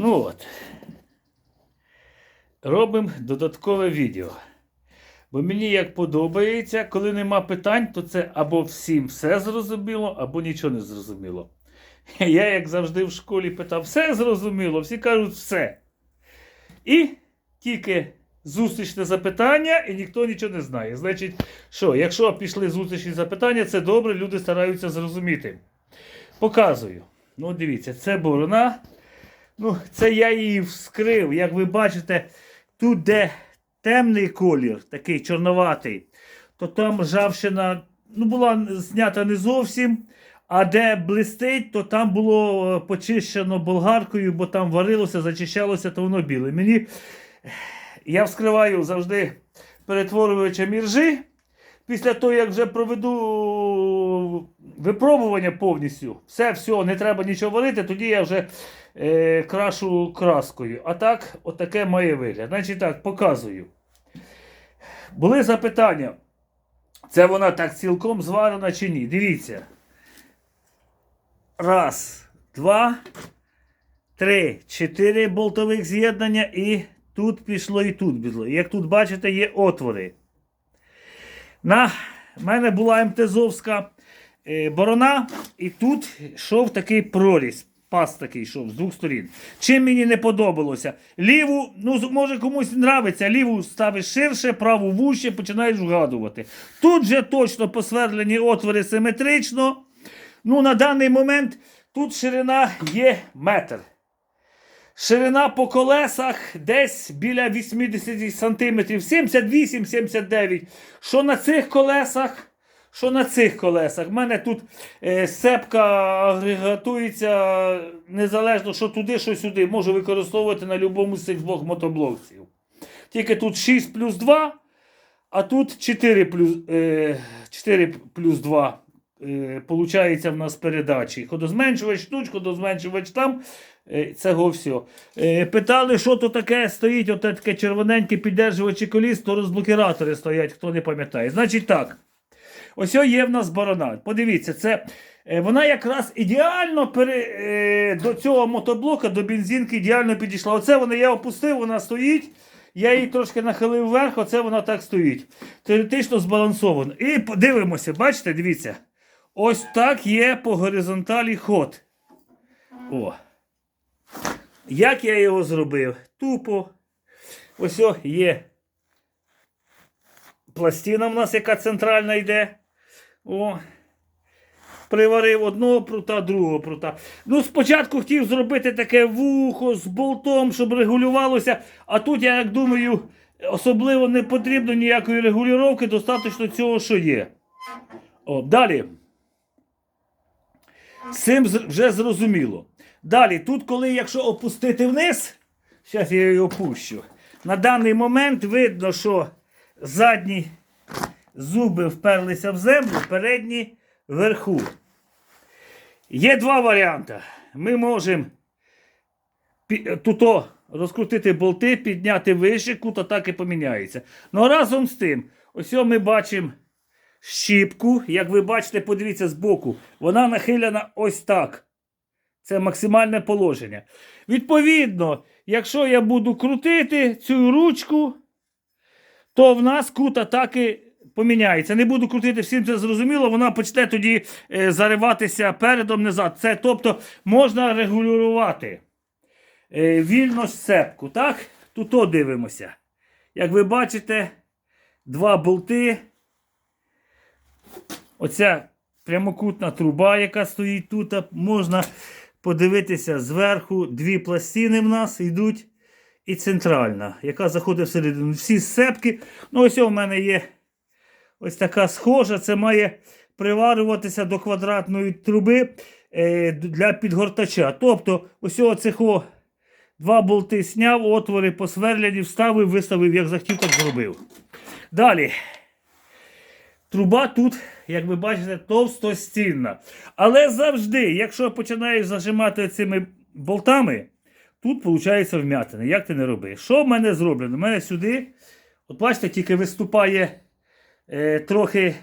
Ну от. Робимо додаткове відео. Бо мені як подобається, коли нема питань, то це або всім все зрозуміло, або нічого не зрозуміло. Я, як завжди, в школі питав, все зрозуміло, всі кажуть все. І тільки зустрічне запитання, і ніхто нічого не знає. Значить, що, якщо пішли зустрічні запитання, це добре, люди стараються зрозуміти. Показую. Ну, дивіться, це борона. Ну, це я її вскрив. Як ви бачите, тут, де темний колір, такий чорноватий, то там ржавчина ну, була знята не зовсім. А де блистить, то там було е, почищено болгаркою, бо там варилося, зачищалося, то воно біле. Мені я вскриваю завжди перетворювачем іржи. Після того, як вже проведу випробування повністю, все, все, не треба нічого варити, тоді я вже е, крашу краскою. А так, отаке має вигляд. Значить так, показую. Були запитання. Це вона так цілком зварена чи ні? Дивіться. Раз, два, три, чотири болтових з'єднання і тут пішло, і тут пішло. Як тут бачите, є отвори. На мене була МТЗовська е, борона, і тут йшов такий проріз. Пас такий йшов з двох сторін. Чим мені не подобалося? Ліву, ну може комусь нравиться, ліву ставиш ширше, праву вуще, починаєш вгадувати. Тут же точно посвердлені отвори симетрично. Ну, на даний момент тут ширина є метр. Ширина по колесах десь біля 80 см, 78-79 Що на цих колесах, що на цих колесах. У мене тут е, сепка агрегатується незалежно, що туди, що сюди. Можу використовувати на будь-якому з цих двох мотоблоксів. Тільки тут 6 плюс 2, а тут 4 плюс, е, 4 плюс 2. Е, Получається в нас передачі. Ходозменшувач тут, ходозменшувач там. Е, Цього все. Питали, що то таке стоїть, оте таке червоненьке піддержувачі коліс, то розблокіратори стоять, хто не пам'ятає. Значить так. Ось є в нас борона. Подивіться, це е, вона якраз ідеально пере, е, до цього мотоблока, до бензинки ідеально підійшла. Оце вона я опустив, вона стоїть. Я її трошки нахилив вверх, оце вона так стоїть. Теоретично збалансовано. І подивимося, бачите, дивіться. Ось так є по горизонталі ход. О. Як я його зробив? Тупо. Ось є пластина в нас, яка центральна йде. О. Приварив одного прута, другого прута. Ну, спочатку хотів зробити таке вухо з болтом, щоб регулювалося. А тут, я як думаю, особливо не потрібно ніякої регулювання, достатньо цього, що є. О, далі. Цим вже зрозуміло. Далі, тут, коли якщо опустити вниз, зараз я її опущу. На даний момент видно, що задні зуби вперлися в землю, передні вверху. Є два варіанти. Ми можемо туто розкрутити болти, підняти вище, кут атаки поміняється. Ну разом з тим, ось ми бачимо щіпку. Як ви бачите, подивіться збоку, вона нахилена ось так. Це максимальне положення. Відповідно, якщо я буду крутити цю ручку, то в нас кут атаки поміняється. Не буду крутити, всім це зрозуміло, вона почне тоді е, зариватися передом назад. Це тобто можна регулювати е, вільно сцепку. Так? Тут о дивимося. Як ви бачите, два болти. Оця прямокутна труба, яка стоїть тут, можна подивитися зверху. Дві пластини в нас йдуть. І центральна, яка заходить всередину. Всі сцепки. Ну, ось у мене є ось така схожа. Це має приварюватися до квадратної труби е, для підгортача. Тобто, ось оцих о, два болти сняв, отвори посверляні, вставив, виставив, як захотів, так зробив. Далі. Труба тут, як ви бачите, товстостінна. Але завжди, якщо починаєш зажимати цими болтами, тут виходить вмятина. Як ти не роби? Що в мене зроблено? У мене сюди, от бачите, тільки виступає е, трохи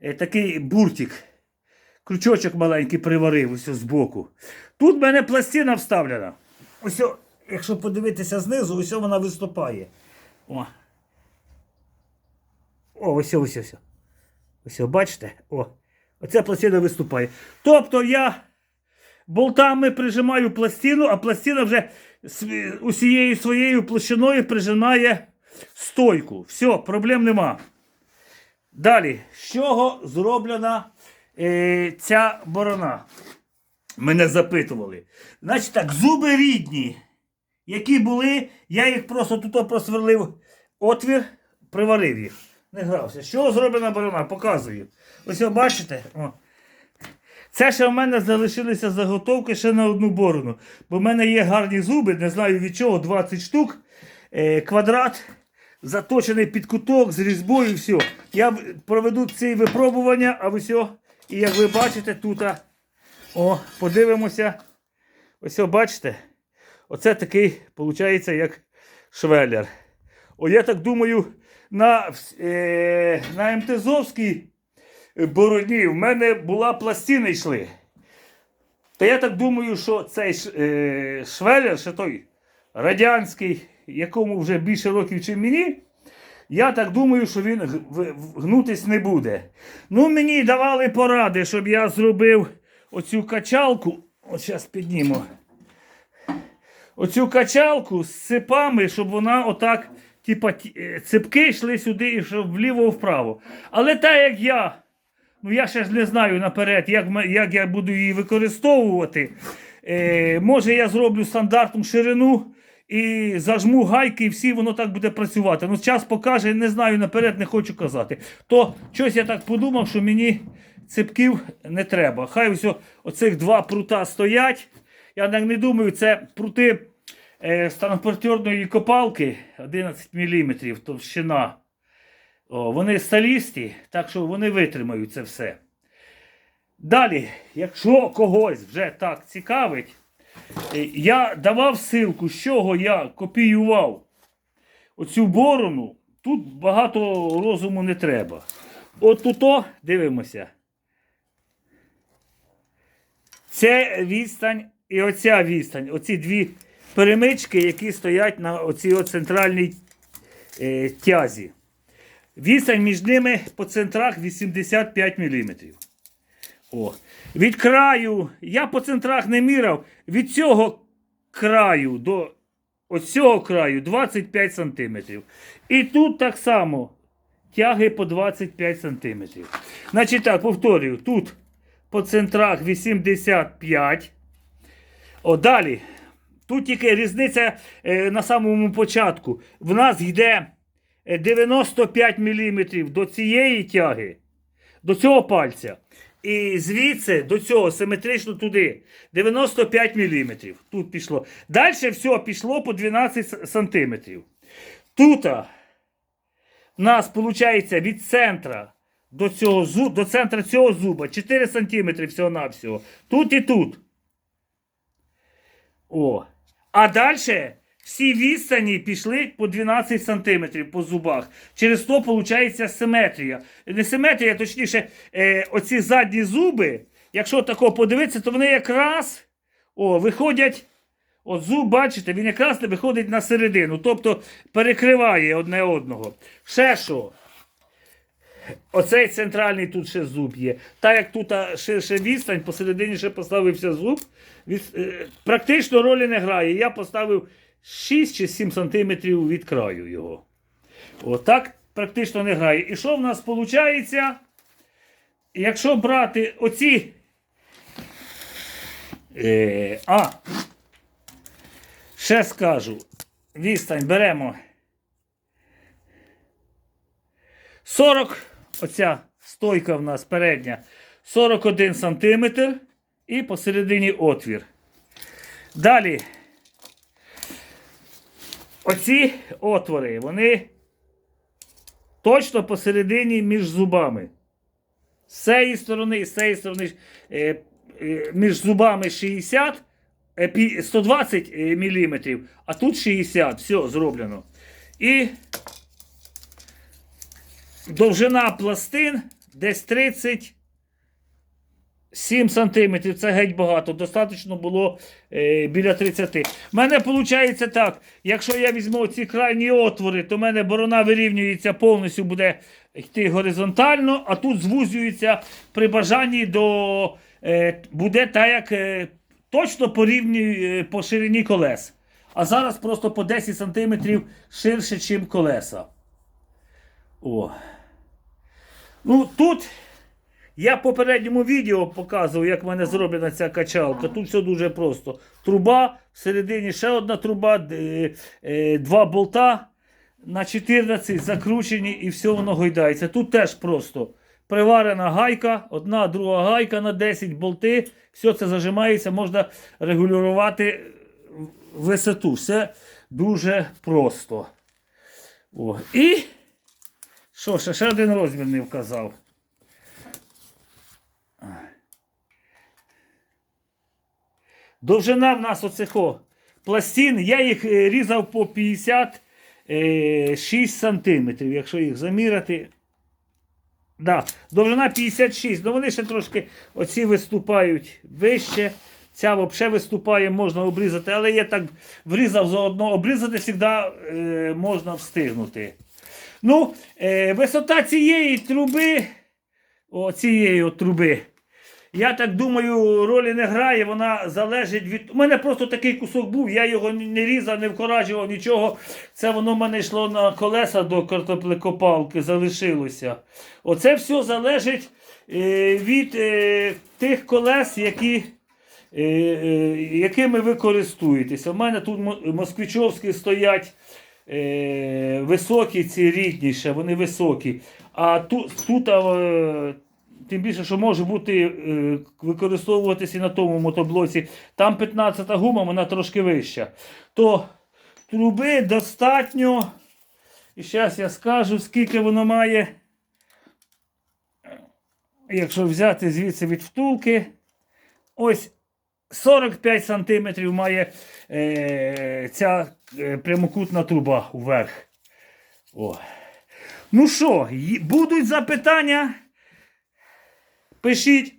е, такий буртик. Крючочок маленький приварив ось з боку. Тут в мене пластина вставлена. ось, якщо подивитися знизу, ось вона виступає. О. О, ось, ось, ось. Ось, бачите? О. Оця пластина виступає. Тобто я болтами прижимаю пластину, а пластина вже усією своєю площиною прижимає стойку. Все, проблем нема. Далі, з чого зроблена е, ця борона? Мене запитували. Значить так, зуби рідні, які були, я їх просто тут просверлив отвір, приварив їх. Не грався. Чого зроблена борона? Показую. Ось ви бачите? О. Це ще в мене залишилися заготовки ще на одну борону. Бо в мене є гарні зуби, не знаю від чого, 20 штук, е, квадрат, заточений під куток з різьбою і все. Я проведу ці випробування, а все. І як ви бачите, тут. О, подивимося. Ось бачите? Оце такий, виходить, як швеллер. О, я так думаю, на, е, на МТЗовській бороні в мене була пластина йшли. Та я так думаю, що цей е, швеллер, ще той радянський, якому вже більше років, ніж мені, я так думаю, що він гнутись не буде. Ну, мені давали поради, щоб я зробив оцю качалку. От зараз підніму. Оцю качалку з цепами, щоб вона отак, типа, е, цепки йшли сюди і щоб вліво-вправо. Але так як я, ну я ще ж не знаю наперед, як, як я буду її використовувати. Е, може я зроблю стандартну ширину і зажму гайки, і всі воно так буде працювати. Ну, час покаже, не знаю наперед, не хочу казати. То щось я так подумав, що мені цепків не треба. Хай ось оцих два прута стоять. Я так не думаю, це прути е, транспортерної копалки 11 мм товщина. О, вони сталісті, так що вони витримають це все. Далі, якщо когось вже так цікавить, я давав ссылку, з чого я копіював оцю борону. Тут багато розуму не треба. От тут дивимося. Це відстань і оця відстань. Оці дві перемички, які стоять на оцій центральній е, тязі. Відстань між ними по центрах 85 мм. О. Від краю, я по центрах не міряв, від цього краю до оцього краю 25 см. І тут так само тяги по 25 см. Значить так, повторюю, тут по центрах 85. О, далі. Тут тільки різниця е, на самому початку. В нас йде е, 95 мм до цієї тяги, до цього пальця. І звідси до цього симетрично туди 95 мм. Тут пішло. Далі все пішло по 12 см. Тут в нас виходить від центра до, цього, до центра цього зуба 4 см всього-навсього. Тут і тут. О. А далі всі відстані пішли по 12 см по зубах. Через то виходить симетрія. Не симетрія, точніше, е, оці задні зуби, якщо тако подивитися, то вони якраз о, виходять. От зуб, бачите, він якраз не виходить на середину, тобто перекриває одне одного. Ще що? Оцей центральний тут ще зуб є. Так як тут ширше відстань, посередині ще поставився зуб, е, практично ролі не грає. Я поставив 6 чи 7 сантиметрів від краю його. Отак практично не грає. І що в нас виходить? Якщо брати оці. Е, а, ще скажу. Відстань беремо 40, оця стойка в нас передня, 41 см і посередині отвір. Далі. Оці отвори, вони точно посередині між зубами. З цієї сторони і з цієї сторони е, е, між зубами 60, е, 120 мм, а тут 60. Все зроблено. І довжина пластин десь 30 7 см це геть багато. Достатньо було е, біля 30. У мене виходить так: якщо я візьму ці крайні отвори, то в мене борона вирівнюється повністю, буде йти горизонтально, а тут звузюється при бажанні до. Е, буде так, як е, точно по рівні е, по ширині колес. А зараз просто по 10 см ширше, ніж колеса. О. Ну, тут я в попередньому відео показував, як в мене зроблена ця качалка. Тут все дуже просто. Труба, всередині ще одна труба, д- е, два болта на 14 закручені і все воно гойдається. Тут теж просто. Приварена гайка, одна, друга гайка на 10 болти. Все це зажимається, можна регулювати висоту. Все дуже просто. О. І що, ще, ще один розмір не вказав. Довжина в нас оцих пластин, я їх е, різав по 56 сантиметрів, якщо їх заміряти. Да, довжина 56, ну вони ще трошки оці виступають вище. Ця взагалі виступає, можна обрізати, але я так врізав заодно. Обрізати завжди е, можна встигнути. Ну, е, висота цієї труби, о, цієї от труби, я так думаю, ролі не грає, вона залежить від. У мене просто такий кусок був, я його не різав, не вкоражував нічого. Це воно в мене йшло на колеса до картоплекопалки, залишилося. Оце все залежить е, від е, тих колес, які. е, Якими ви користуєтеся. У мене тут москвичовські стоять високі, ці рідніші, вони високі. А тут, тут тим більше, що може бути е, використовуватися і на тому мотоблоці. Там 15 гума, вона трошки вища. То труби достатньо. І зараз я скажу, скільки воно має. Якщо взяти звідси від втулки, ось 45 см має е, ця е, прямокутна труба вверх. О. Ну що, будуть запитання? Пишіть.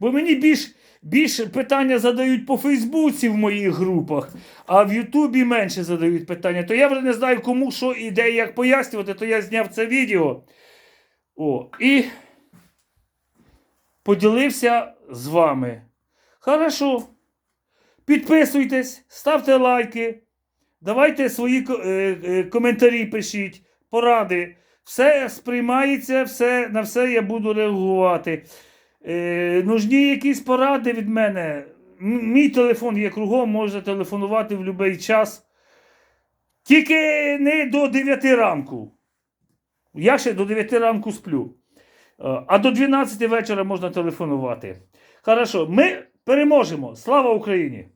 Бо мені більш, більше питання задають по Фейсбуці в моїх групах, а в Ютубі менше задають питання. То я вже не знаю, кому що і де як пояснювати, то я зняв це відео. О, і поділився з вами. Хорошо. Підписуйтесь, ставте лайки, давайте свої е, е, коментарі пишіть, поради. Все сприймається, все, на все я буду реагувати. Е, нужні якісь поради від мене. Мій телефон є кругом, можна телефонувати в будь-який час. Тільки не до 9 ранку. Я ще до 9 ранку сплю. Е, А до 12 вечора можна телефонувати. Хорошо, ми переможемо. Слава Україні!